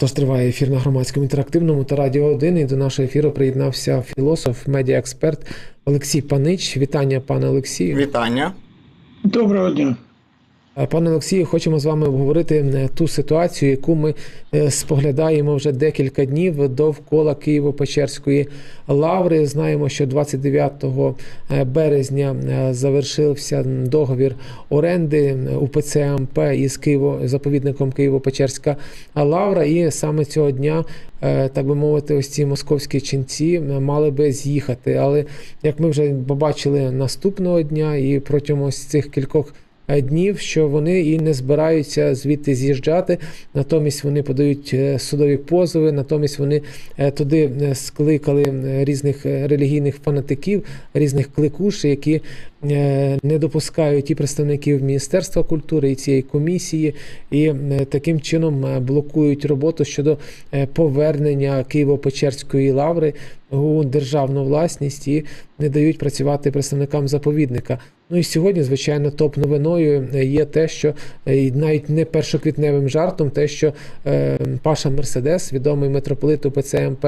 Тож триває ефір на громадському інтерактивному та радіо 1. І до нашого ефіру приєднався філософ, медіаексперт Олексій Панич. Вітання, пане Олексію. Вітання. Доброго дня. Е, Пане Олексію, хочемо з вами обговорити е, ту ситуацію, яку ми е, споглядаємо вже декілька днів довкола Києво-Печерської лаври. Знаємо, що 29 е, березня завершився договір оренди УПЦ МП із Києво заповідником Києво-Печерська лавра. І саме цього дня, так би мовити, ось ці московські ченці мали би з'їхати. Але як ми вже побачили наступного дня, і протягом ось цих кількох днів, що вони і не збираються звідти з'їжджати. Натомість вони подають е, судові позови, натомість вони е, туди е, скликали е, різних е, релігійних фанатиків, різних кликуш, які е, не допускають і представників Міністерства культури, і цієї комісії, і е, таким чином е, блокують роботу щодо е, повернення Києво-Печерської лаври у державну власність і не дають працювати представникам заповідника. Ну і сьогодні, звичайно, топ-новиною е, є те, що е, навіть не першоквітневим жартом, те, що е, Паша Мерседес, відомий митрополит УПЦ МП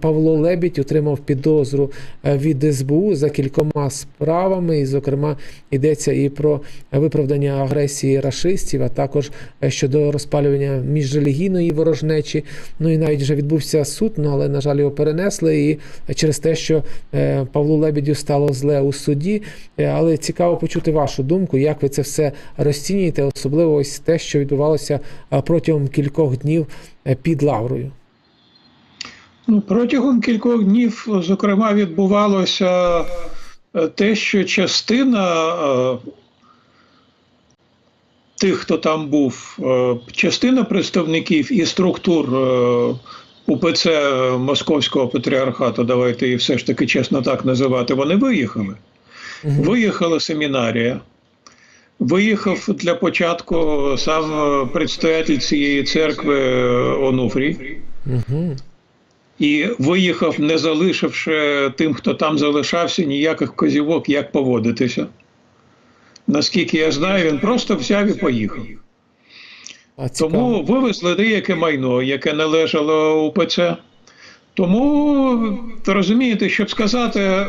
Павло Лебідь, отримав підозру е, від СБУ за кількома справами, і, зокрема, йдеться і про виправдання агресії рашистів, а також е, щодо розпалювання міжрелігійної ворожнечі. Ну і навіть вже відбувся суд, ну але на жаль його перенесли. І через те, що е, Павлу Лебедю стало зле у суді. Е, Але цікаво почути вашу думку, як ви це все розцінюєте, особливо ось те, що відбувалося е, протягом кількох днів е, під лаврою. Ну, протягом кількох днів, зокрема, відбувалося е, те, що частина тих, хто там був, частина представників і структур УПЦ Московського патріархату, давайте її все ж таки чесно так називати, вони виїхали. Виїхала семінарія. Виїхав для початку сам предстоятель цієї церкви е, Онуфрій. І виїхав, не залишивши тим, хто там залишався, ніяких козівок, як поводитися. Наскільки я знаю, він просто взяв і поїхав. А. Тому вивезли деяке майно, яке належало УПЦ. Тому, то розумієте, щоб сказати,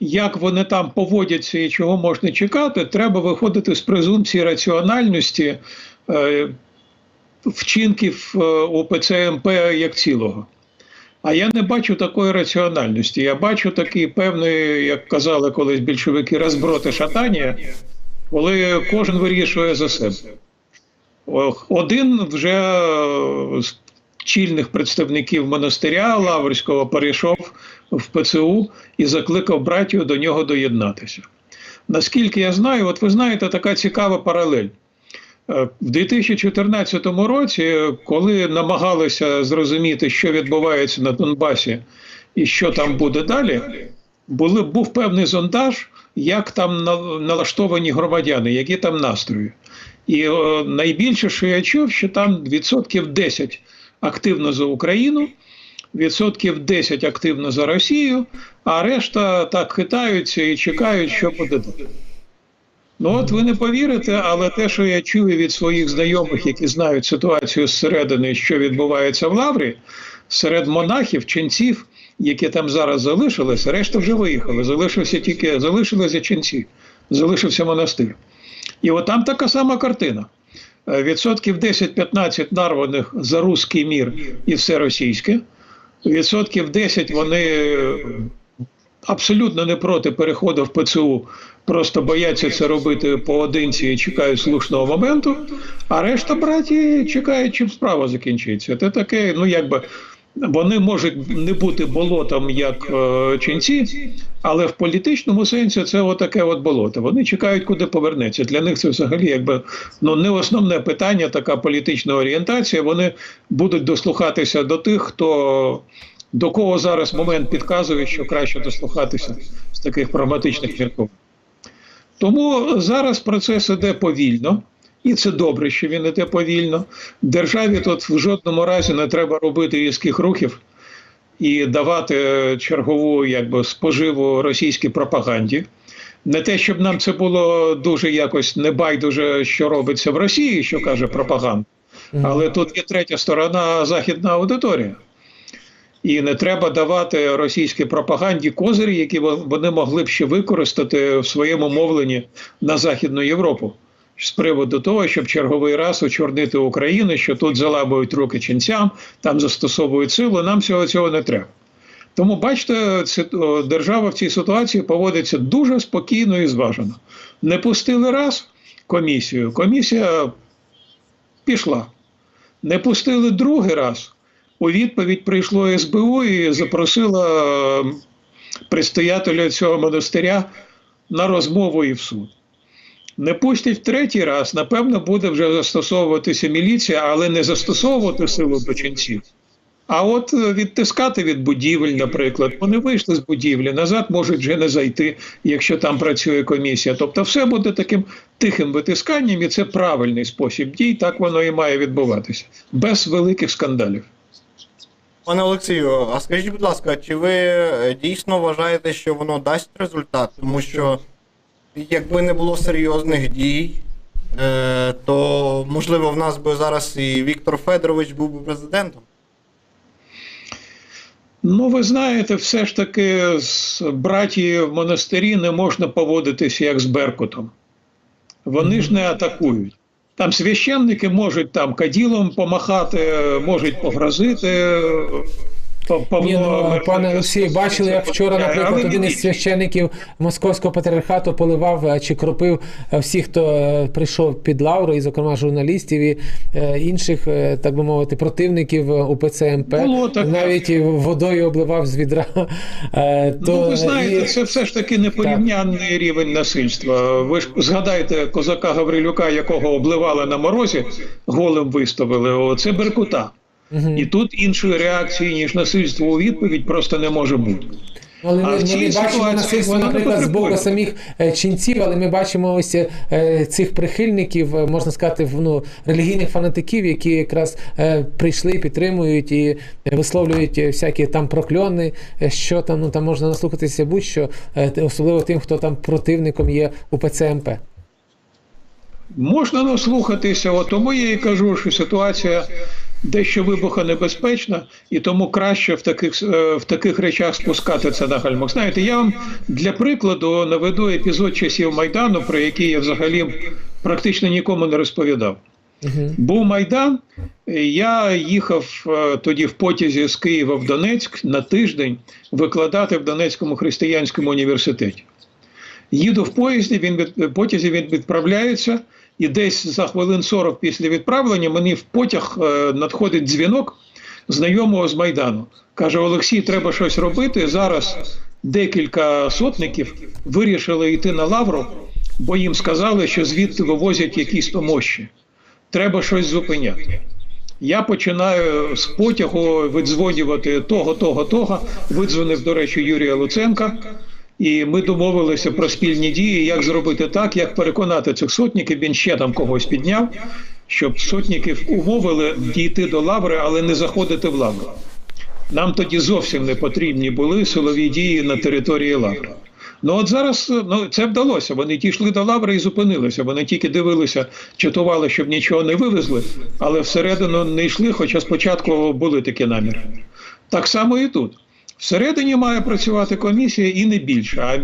як вони там поводяться і чого можна чекати, треба виходити з презумпції раціональності е, вчинків е, УПЦ МП як цілого. А я не бачу такої раціональності. Я бачу такий певний, як казали колись більшовики, розброти шатання, коли кожен вирішує за себе. Один вже е, чільних представників монастиря Лаврського перейшов в ПЦУ і закликав братію до нього доєднатися. Наскільки я знаю, от ви знаєте, така цікава паралель. Е, В 2014 році, коли намагалися зрозуміти, що відбувається на Донбасі і що там буде далі, були, був певний зондаж, як там налаштовані громадяни, які там настрої. І найбільше, що я чув, що там відсотків 10 активно за Україну, відсотків 10 активно за Росію, а решта так хитаються і чекають, що буде. Ну от ви не повірите, але те, що я чую від своїх знайомих, які знають ситуацію зсередини, що відбувається в Лаврі, серед монахів, ченців, які там зараз залишилися, решта вже виїхали. Залишився тільки залишилися ченці, залишився монастир. І от там така сама картина. Відсотків 10-15 нарваних за русський мір і все російське. Відсотків 10 вони е, абсолютно не проти переходу в ПЦУ, просто бояться це робити поодинці і чекають слушного моменту. А решта браті чекають, чим справа закінчиться. Це таке, ну якби. Вони можуть не бути болотом як е, ченці, але в політичному сенсі це отаке от болото. Вони чекають, куди повернеться. Для них це взагалі якби ну не основне питання, така політична орієнтація. Вони будуть дослухатися до тих, хто до кого зараз момент підказує, що краще дослухатися з таких прагматичних мірків. Тому зараз процес іде повільно. І це добре, що він іде повільно. Державі тут в жодному разі не треба робити різких рухів і давати чергову якби, споживу російській пропаганді. Не те, щоб нам це було дуже якось небайдуже, що робиться в Росії, що каже пропаганда. Але тут є третя сторона західна аудиторія. І не треба давати російській пропаганді козирі, які вони могли б ще використати в своєму мовленні на Західну Європу з приводу того, щоб черговий раз очорнити Україну, що тут заламують руки ченцям, там застосовують силу. Нам всього цього не треба. Тому бачите, держава в цій ситуації поводиться дуже спокійно і зважено. Не пустили раз комісію, комісія пішла. Не пустили другий раз. У відповідь прийшло СБУ і запросило е, предстоятеля цього монастиря на розмову і в суд. Не пустять в третій раз, напевно, буде вже застосовуватися міліція, але не застосовувати силу до ченців. А от відтискати від будівель, наприклад, вони вийшли з будівлі, назад можуть вже не зайти, якщо там працює комісія. Тобто, все буде таким тихим витисканням, і це правильний спосіб дій. Так воно і має відбуватися без великих скандалів. Пане Олексію, а скажіть, будь ласка, чи ви е, дійсно вважаєте, що воно дасть результат? Тому що якби не було серйозних дій, е, то можливо в нас би зараз і Віктор Федорович був би президентом. Ну, ви знаєте, все ж таки з братії в монастирі не можна поводитися як з Беркутом. Вони ж не атакують. Там священники можуть там каділом помахати, можуть погрозити. Ні, ну, пане Олексію, бачили, як вчора, наприклад, один із священиків московського патріархату поливав е, чи кропив е, всіх, хто е, прийшов під лавру, і, зокрема, журналістів і інших, так би мовити, противників УПЦ МП. Було таке. Навіть водою обливав з відра. То, Ну, ви знаєте, і- це все ж таки непорівнянний рівень насильства. Ви ж згадайте козака Гаврилюка, якого обливали на морозі, голим виставили. Це Беркута. Мгм. І тут іншої реакції, ніж насильство у відповідь, просто не може бути. Але А ми, ми не бачимо не наприклад, з боку самих е, ченців, але ми бачимо ось е, цих прихильників, е, можна сказати, ну, релігійних фанатиків, які якраз прийшли, підтримують і висловлюють всякі там прокльони, що там, ну там можна наслухатися будь-що, особливо тим, хто там противником є УПЦ МП. Можна наслухатися, от тому я і кажу, що ситуація дещо вибухонебезпечна, і тому краще в таких, е, в таких речах спускати це на гальмах. Знаєте, я вам для прикладу наведу епізод часів Майдану, про який я взагалі практично нікому не розповідав. Угу. Був Майдан, я їхав е, тоді в потязі з Києва в Донецьк на тиждень викладати в Донецькому християнському університеті. Їду в поїзді, він від потязі він відправляється, і десь за хвилин 40 після відправлення мені в потяг е, надходить дзвінок знайомого з Майдану. Каже: Олексій, треба щось робити. Зараз декілька сотників вирішили йти на лавру, бо їм сказали, що звідти вивозять якісь то мощі. Треба щось зупиняти. Я починаю з потягу видзвонювати того, того, того. Видзвонив, до речі, Юрія Луценка. І ми домовилися про спільні дії, як зробити так, як переконати цих сотників, він ще там когось підняв, щоб сотників умовили дійти до лаври, але не заходити в лавру. Нам тоді зовсім не потрібні були силові дії на території лаври. Ну от зараз ну, це вдалося. Вони дійшли до лаври і зупинилися. Вони тільки дивилися, чатували, щоб нічого не вивезли, але всередину не йшли, хоча спочатку були такі наміри. Так само і тут. Всередині має працювати комісія і не більше. А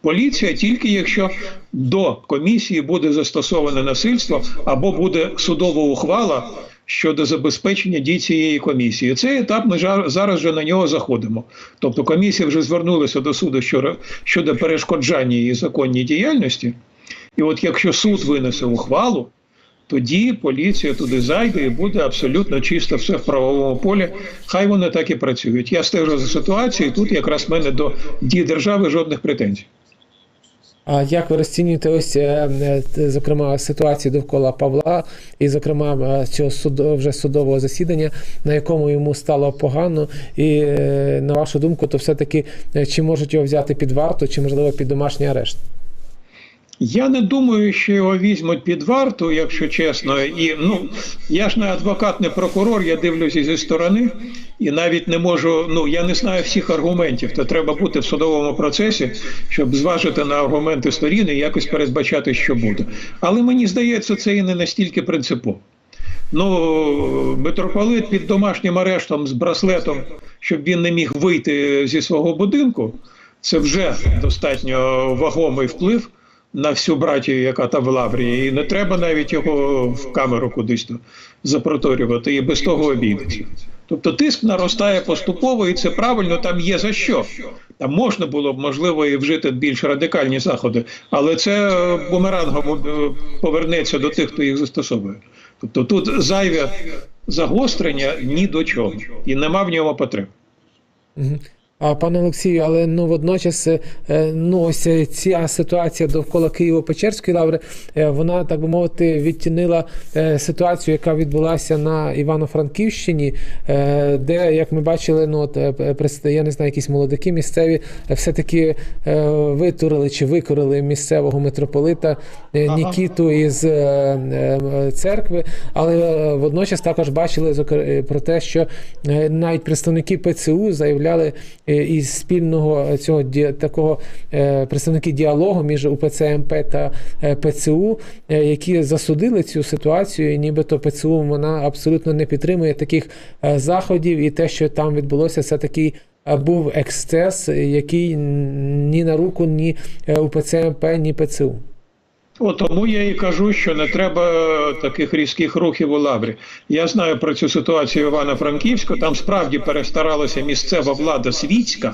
поліція тільки якщо до комісії буде застосоване насильство або буде судова ухвала щодо забезпечення дій цієї комісії. Цей етап ми зараз вже на нього заходимо. Тобто комісія вже звернулася до суду щодо перешкоджання її законній діяльності. І от якщо суд винесе ухвалу, тоді поліція туди зайде і буде абсолютно чисто все в правовому полі. Хай вони так і працюють. Я стежу за ситуацією. Тут якраз в мене до дій держави жодних претензій. А як ви розцінюєте ось е, е, зокрема ситуацію довкола Павла, і зокрема е, цього судо, вже судового засідання, на якому йому стало погано, і на вашу думку, то все-таки е, чи можуть його взяти під варту, чи можливо під домашній арешт? Я не думаю, що його візьмуть під варту, якщо чесно. І ну я ж не адвокат, не прокурор, я дивлюся зі сторони і навіть не можу. Ну я не знаю всіх аргументів. То треба бути в судовому процесі, щоб зважити на аргументи сторін і якось передбачати, що буде. Але мені здається, це і не настільки принципово. Ну, митрополит під домашнім арештом з браслетом, щоб він не міг вийти зі свого будинку, це вже достатньо вагомий вплив на всю братію, яка там в лаврі. І не треба навіть його в камеру кудись запроторювати, і без того обійдеться. Тобто тиск наростає поступово, і це правильно, там є за що. Там можна було б, можливо, і вжити більш радикальні заходи, але це е, бумерангом е, повернеться до тих, хто їх застосовує. Тобто тут зайве загострення ні до чого, і нема в ньому потреби. Пане Олексію, але ну водночас е, ну ось е, ця ситуація довкола Києво-Печерської лаври, е, вона так би мовити відтінила ситуацію, яка відбулася на Івано-Франківщині, де, як ми бачили, ну от я не знаю, якісь молодики місцеві все-таки витурили чи викорили місцевого митрополита Нікіту із церкви, але водночас також бачили про те, що навіть представники ПЦУ заявляли е, із спільного цього такого е, представники діалогу між УПЦ МП та е, ПЦУ, які засудили цю ситуацію, і нібито ПЦУ вона абсолютно не підтримує таких заходів, і те, що там відбулося, це такий. Був ексцес, який ні на руку, ні УПЦ МП, ні ПЦУ. От тому я і кажу, що не треба таких різких рухів у лаврі. Я знаю про цю ситуацію Івано-Франківську. Там справді перестаралася місцева влада світська,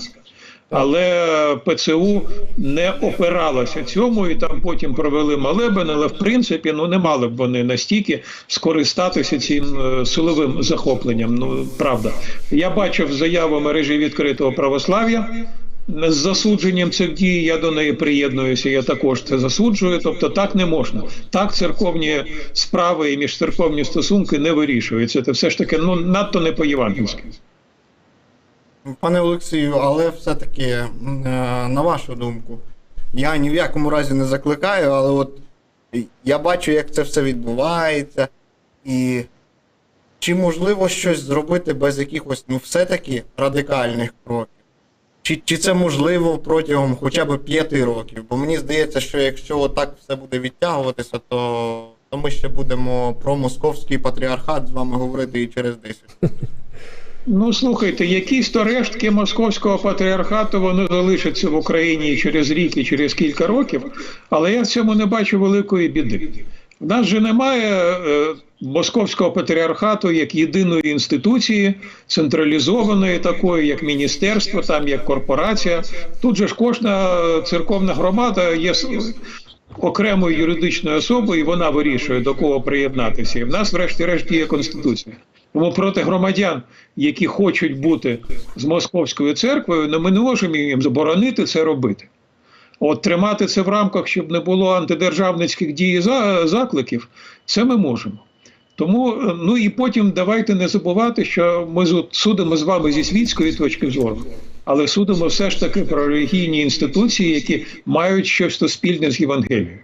але ПЦУ не опиралася цьому, і там потім провели молебен, але в принципі ну не мали б вони настільки скористатися цим е, силовим захопленням. Ну правда, я бачив заяву мережі відкритого православ'я з засудженням цих дій я до неї приєднуюся. Я також це засуджую. Тобто, так не можна. Так церковні справи і міжцерковні стосунки не вирішуються. Це все ж таки ну надто не по-євангельськи. Пане Олексію, але все-таки, е, на вашу думку, я ні в якому разі не закликаю, але от я бачу, як це все відбувається, і чи можливо щось зробити без якихось, ну, все-таки радикальних кроків? Чи, чи це можливо протягом хоча б п'яти років? Бо мені здається, що якщо отак все буде відтягуватися, то, то ми ще будемо про московський патріархат з вами говорити і через 10. Ну слухайте, якісь то рештки московського патріархату вони залишаться в Україні через рік і через кілька років, але я в цьому не бачу великої біди. У нас же немає е, московського патріархату як єдиної інституції, централізованої такої, як міністерство, там як корпорація. Тут же ж кожна церковна громада є окремою юридичною особою, і вона вирішує до кого приєднатися. І в нас, врешті-решт, є конституція. Тому проти громадян, які хочуть бути з московською церквою, ну, ми не можемо їм заборонити це робити. От тримати це в рамках, щоб не було антидержавницьких дій закликів, це ми можемо. Тому, е, ну і потім давайте не забувати, що ми судимо з вами зі світської точки зору, але судимо все ж таки про релігійні інституції, які мають щось то спільне з Євангелією.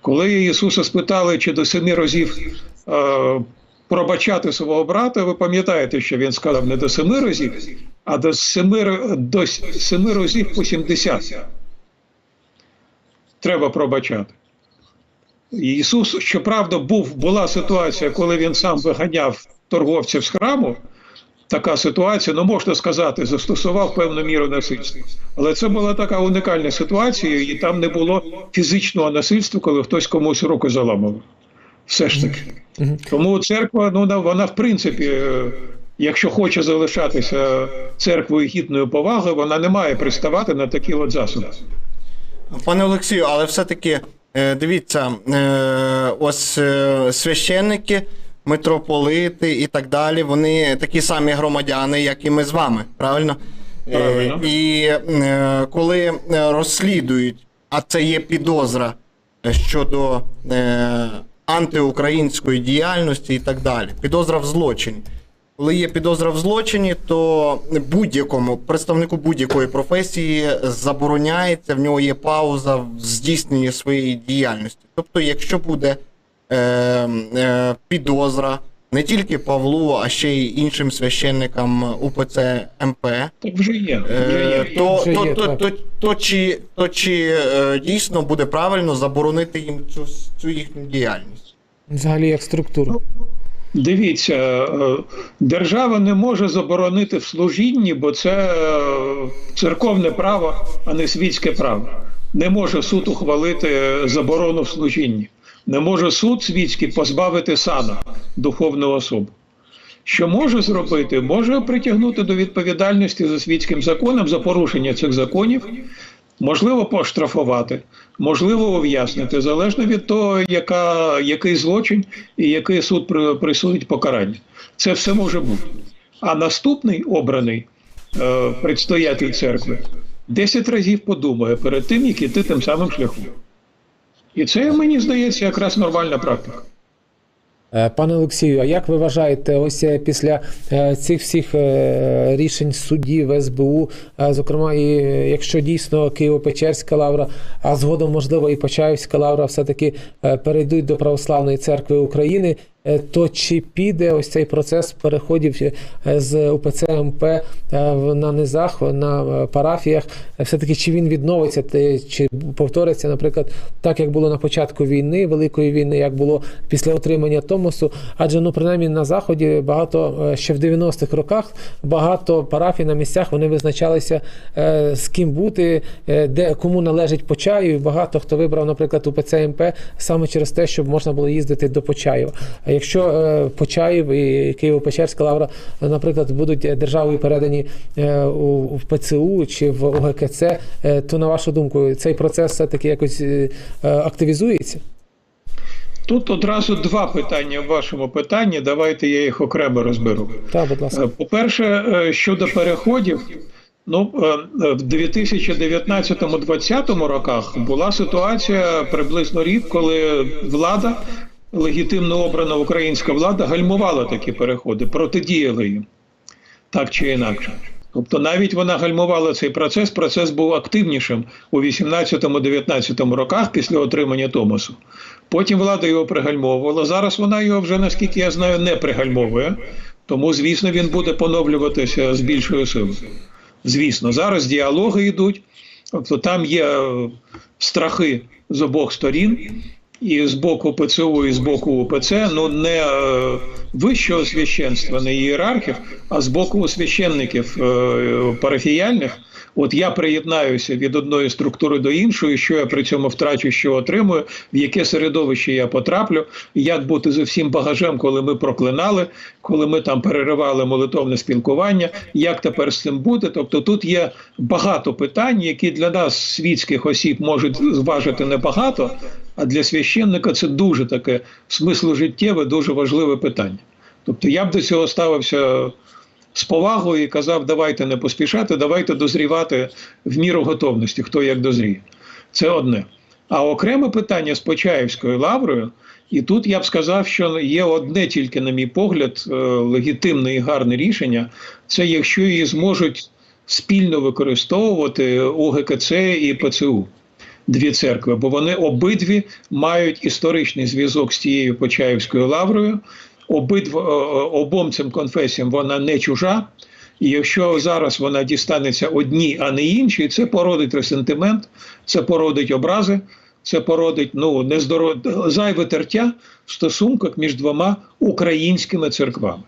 Коли Ісуса спитали, чи до семи разів е, пробачати свого брата, ви пам'ятаєте, що він сказав не до семи разів, а до семи, до семи разів по 70. Треба пробачати. Ісус, щоправда, був, була ситуація, коли він сам виганяв торговців з храму. Така ситуація, ну можна сказати, застосував певну міру насильства. Але це була така унікальна ситуація, і там не було фізичного насильства, коли хтось комусь руку заламав. Все ж таки. Тому церква, ну вона- вона в принципі, е, якщо хоче залишатися церквою гідною поваги, вона не має приставати на такі от засоби. Пане Олексію, але все-таки дивіться, е, ось е, священники, митрополити і так далі, вони такі самі громадяни, як і ми з вами, правильно? Е, Правильно. І е, коли е, розслідують, а це є підозра е, щодо е, антиукраїнської діяльності і так далі, підозра в злочині. Коли є підозра в злочині, то будь-якому представнику будь-якої професії забороняється, в нього є пауза в здійсненні своєї діяльності. Тобто, якщо буде е, е, підозра не тільки Павлу, а ще й іншим священникам УПЦ МП, Так вже є. Вже е, то, чи, то чи е, дійсно буде правильно заборонити їм цю, цю їхню діяльність? Взагалі як структуру. Дивіться, е, держава не може заборонити в служінні, бо це е, церковне право, а не світське право. Не може суд ухвалити заборону в служінні. Не може суд світський позбавити сана духовну особу. Що може зробити? Може притягнути до відповідальності за світським законом за порушення цих законів, можливо, поштрафувати, можливо, ув'язнити, залежно від того, яка, який злочин і який суд присудить покарання. Це все може бути. А наступний обраний е, предстоятель церкви 10 разів подумає перед тим, як іти тим самим шляхом. І це, мені здається, якраз нормальна практика. Е, Пане Олексію, а як ви вважаєте, ось е, після е, цих всіх рішень судів СБУ, зокрема, і якщо дійсно Києво-Печерська лавра, а згодом, можливо, і Почаївська лавра все-таки е, перейдуть до Православної церкви України, то чи піде ось цей процес переходів е, з УПЦ МП е, на низах, на е, парафіях, е, все-таки чи він відновиться, чи повториться, наприклад, так як було на початку війни, Великої війни, як було після отримання Томосу? Адже ну принаймні на заході багато е, ще в 90-х роках багато парафій на місцях вони визначалися е, з ким бути, е, де кому належить Почаїв. Багато хто вибрав, наприклад, УПЦ МП саме через те, щоб можна було їздити до Почаєва. А якщо е, Почаїв і Києво-Печерська лавра, е, наприклад, будуть е, державою передані у в ПЦУ чи в ОГКЦ, то на вашу думку, цей процес все таки якось активізується? Тут одразу два питання в вашому питанні. Давайте я їх окремо розберу. Так, будь ласка. По-перше, щодо переходів, ну в 2019-2020 роках була ситуація приблизно рік, коли влада, легітимно обрана українська влада, гальмувала такі переходи, протидіяла їм так чи інакше. Тобто навіть вона гальмувала цей процес. Процес був активнішим у 18-19 роках після отримання Томосу. Потім влада його пригальмовувала. Зараз вона його вже, наскільки я знаю, не пригальмовує. Тому, звісно, він буде поновлюватися з більшою силою. Звісно, зараз діалоги йдуть, тобто там є е, страхи з обох сторін, і з боку ПЦУ, і з боку УПЦ, ну не е, вищого священства, не ієрархів, а з боку священників е, парафіяльних. От я приєднаюся від одної структури до іншої, що я при цьому втрачу, що отримую, в яке середовище я потраплю, як бути за всім багажем, коли ми проклинали, коли ми там переривали молитовне спілкування, як тепер з цим бути. Тобто тут є багато питань, які для нас, світських осіб, можуть зважити небагато, а для священника це дуже таке смисложиттєве, дуже важливе питання. Тобто я б до цього ставився з повагою і казав, давайте не поспішати, давайте дозрівати в міру готовності, хто як дозріє. Це одне. А окреме питання з Почаївською лаврою, і тут я б сказав, що є одне тільки, на мій погляд, е, легітимне і гарне рішення це якщо її зможуть спільно використовувати ОГКЦ і ПЦУ. Дві церкви, бо вони обидві мають історичний зв'язок з тією Почаївською лаврою. Обидв, е, е, обом цим конфесіям вона не чужа. І якщо зараз вона дістанеться одній, а не іншій, це породить ресентимент, це породить образи, це породить ну, нездоров... зайве тертя в стосунках між двома українськими церквами.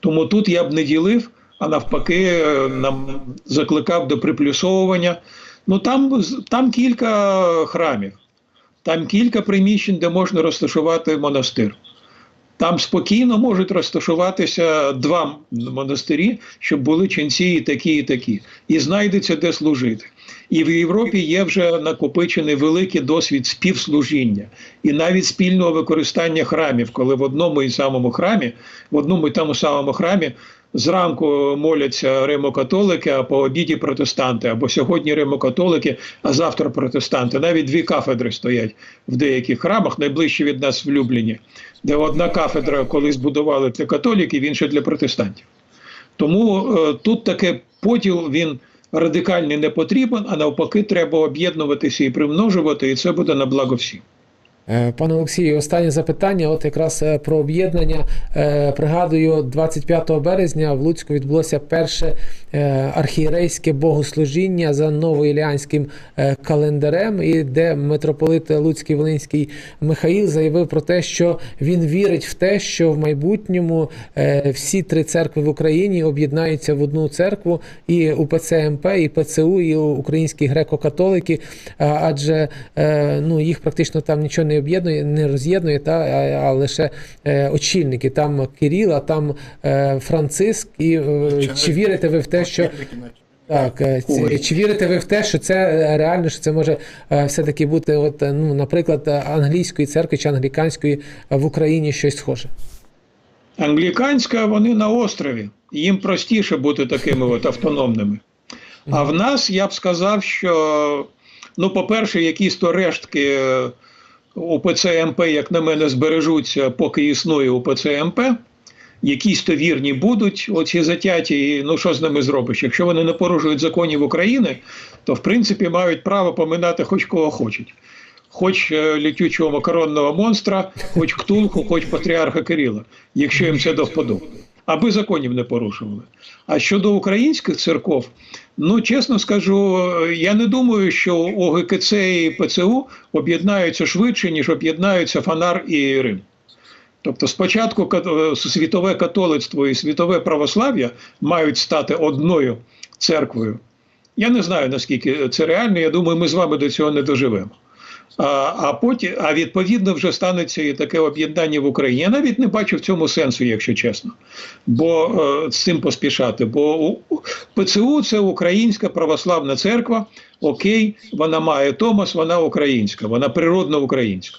Тому тут я б не ділив, а навпаки, е, нам закликав до приплюсовування. Ну там, там кілька храмів, там кілька приміщень, де можна розташувати монастир. Там спокійно можуть розташуватися два монастирі, щоб були ченці і такі, і такі, і знайдеться де служити. І в Європі є вже накопичений великий досвід співслужіння і навіть спільного використання храмів, коли в одному і самому храмі, в одному і тому самому храмі зранку моляться римокатолики, а по обіді протестанти, або сьогодні римокатолики, а завтра протестанти. Навіть дві кафедри стоять в деяких храмах, найближче від нас в Любліні, де одна кафедра колись будували для католіків, інша для протестантів. Тому е, тут таке поділ він радикальний не потрібен, а навпаки, треба об'єднуватися і примножувати, і це буде на благо всім. Е, Пане Олексію, останнє запитання. От якраз е, про об'єднання. Е, Пригадую, 25 березня в Луцьку відбулося перше архієрейське богослужіння за новоіліанським календарем, і де митрополит Луцький Волинський Михаїл заявив про те, що він вірить в те, що в майбутньому всі три церкви в Україні об'єднаються в одну церкву, і УПЦ МП, і ПЦУ, і українські греко-католики, адже ну, їх практично там нічого не об'єднує, не роз'єднує, та, а, а лише е, очільники. Там Кирил, а там е, Франциск. І е, чи вірите ви в те, що так, Ой. чи вірите ви в те, що це реально, що це може все-таки бути, от, ну, наприклад, англійської церкви чи англіканської в Україні щось схоже? Англіканська, вони на острові. Їм простіше бути такими от автономними. А в нас я б сказав, що, ну, по-перше, якісь то рештки УПЦ МП, як на мене, збережуться, поки існує УПЦ МП. Якісь то вірні будуть, оці затяті, і ну що з ними зробиш? Якщо вони не порушують законів України, то в принципі мають право поминати хоч кого хочуть. Хоч е, літючого макаронного монстра, хоч ктулху, хоч патріарха Кирила, якщо їм це до вподоби. Аби законів не порушували. А щодо українських церков, ну чесно скажу, я не думаю, що ОГКЦ і ПЦУ об'єднаються швидше, ніж об'єднаються Фанар і Рим. Тобто спочатку е, світове католицтво і світове православ'я мають стати одною церквою. Я не знаю, наскільки це реально, я думаю, ми з вами до цього не доживемо. А, потім, а відповідно, вже станеться і таке об'єднання в Україні. Я навіть не бачу в цьому сенсу, якщо чесно. Бо е, з цим поспішати. Бо ПЦУ це Українська православна церква. Окей, вона має Томас, вона українська, вона природно українська.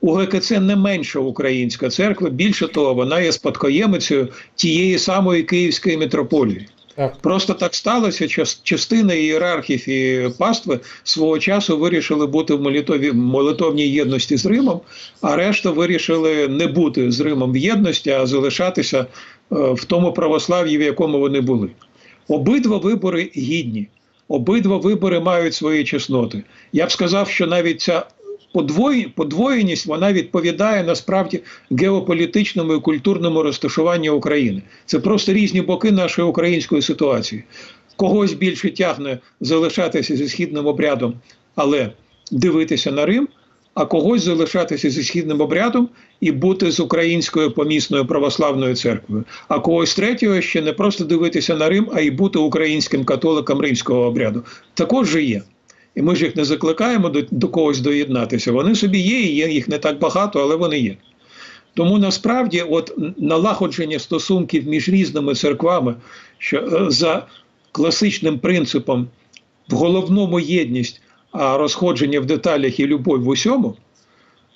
У ГКЦ не менша українська церква, більше того, вона є спадкоємицею тієї самої Київської митрополії. Так. Просто так сталося, що частина ієрархів і пастви свого часу вирішили бути в молитові, молитовній єдності з Римом, а решта вирішили не бути з Римом в єдності, а залишатися е, в тому православ'ї, в якому вони були. Обидва вибори гідні, обидва вибори мають свої чесноти. Я б сказав, що навіть ця подвоєність вона відповідає насправді геополітичному і культурному розташуванню України. Це просто різні боки нашої української ситуації. Когось більше тягне залишатися зі східним обрядом, але дивитися на Рим, а когось залишатися зі східним обрядом і бути з українською помісною православною церквою. А когось третього ще не просто дивитися на Рим, а й бути українським католиком римського обряду. Також же є. І ми ж їх не закликаємо до, до когось доєднатися. Вони собі є, і є їх не так багато, але вони є. Тому насправді, от налагодження стосунків між різними церквами, що е, за класичним принципом в головному єдність, а розходження в деталях і любов в усьому,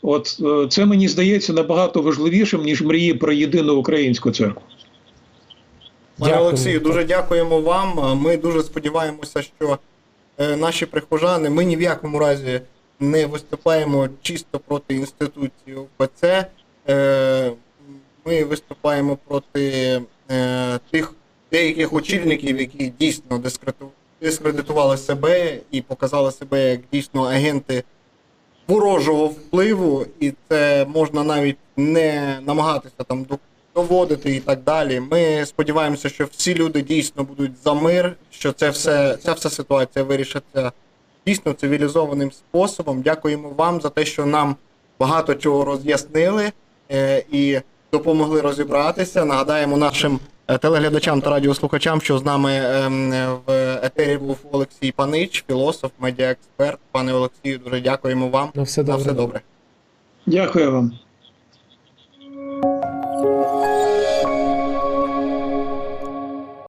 от е, це мені здається набагато важливішим, ніж мрії про єдину українську церкву. Пане Олексію, дуже дякуємо вам. Ми дуже сподіваємося, що наші прихожани, ми ні в якому разі не виступаємо чисто проти інституції УПЦ. Е, Ми виступаємо проти е, тих деяких очільників, які дійсно дискредитували себе і показали себе як дійсно агенти ворожого впливу, і це можна навіть не намагатися там доводити і так далі. Ми сподіваємося, що всі люди дійсно будуть за мир, що це все, ця вся ситуація вирішиться дійсно цивілізованим способом. Дякуємо вам за те, що нам багато чого роз'яснили е, і допомогли розібратися. Нагадаємо нашим е, телеглядачам та радіослухачам, що з нами ем, в етері був Олексій Панич, філософ, медіаексперт. Пане Олексію, дуже дякуємо вам. На все На все добре. Дякую вам.